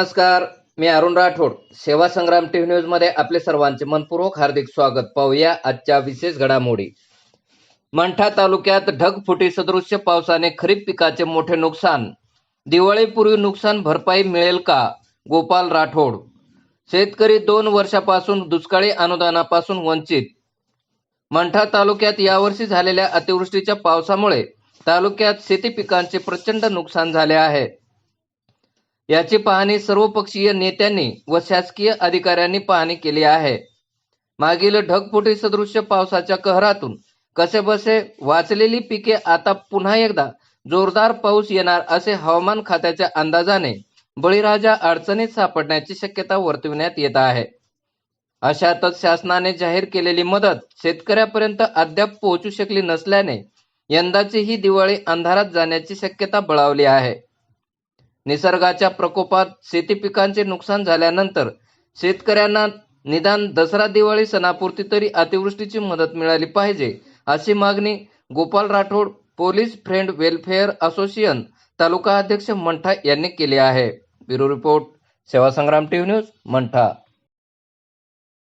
नमस्कार मी अरुण राठोड. सेवा संग्राम टीव्ही न्यूजमध्ये आपले सर्वांचे मनपूर्वक हार्दिक स्वागत. पाहूया आजच्या विशेष घडामोडी. मंठा तालुक्यात ढगफुटी सदृश्य पावसाने खरीप पिकाचे मोठे नुकसान. दिवाळीपूर्वी नुकसान भरपाई मिळेल का? गोपाल राठोड. शेतकरी दोन वर्षापासून दुष्काळी अनुदानापासून वंचित. मंठा तालुक्यात यावर्षी झालेल्या अतिवृष्टीच्या पावसामुळे तालुक्यात शेती पिकांचे प्रचंड नुकसान झाले आहे. याची पाहणी सर्वपक्षीय नेत्यांनी व शासकीय अधिकाऱ्यांनी पाहणी केली आहे. मागील ढगफुटी सदृश्य पावसाच्या कहरातून कसेबसे वाचलेली पिके आता पुन्हा एकदा जोरदार पाऊस येणार असे हवामान खात्याच्या अंदाजाने बळीराजा अडचणीत सापडण्याची शक्यता वर्तविण्यात येत आहे. अशातच शासनाने जाहीर केलेली मदत शेतकऱ्यापर्यंत अद्याप पोहोचू शकली नसल्याने यंदाची ही दिवाळी अंधारात जाण्याची शक्यता बळावली आहे. निसर्गाच्या प्रकोपात शेती पिकांचे नुकसान झाल्यानंतर शेतकऱ्यांना निदान दसरा दिवाळी सणापुरती तरी अतिवृष्टीची मदत मिळाली पाहिजे अशी मागणी Gopal Rathod police friend welfare association taluka अध्यक्ष मंठा यांनी केली आहे. ब्युरो रिपोर्ट सेवा संग्राम टीव्ही न्यूज मंठा.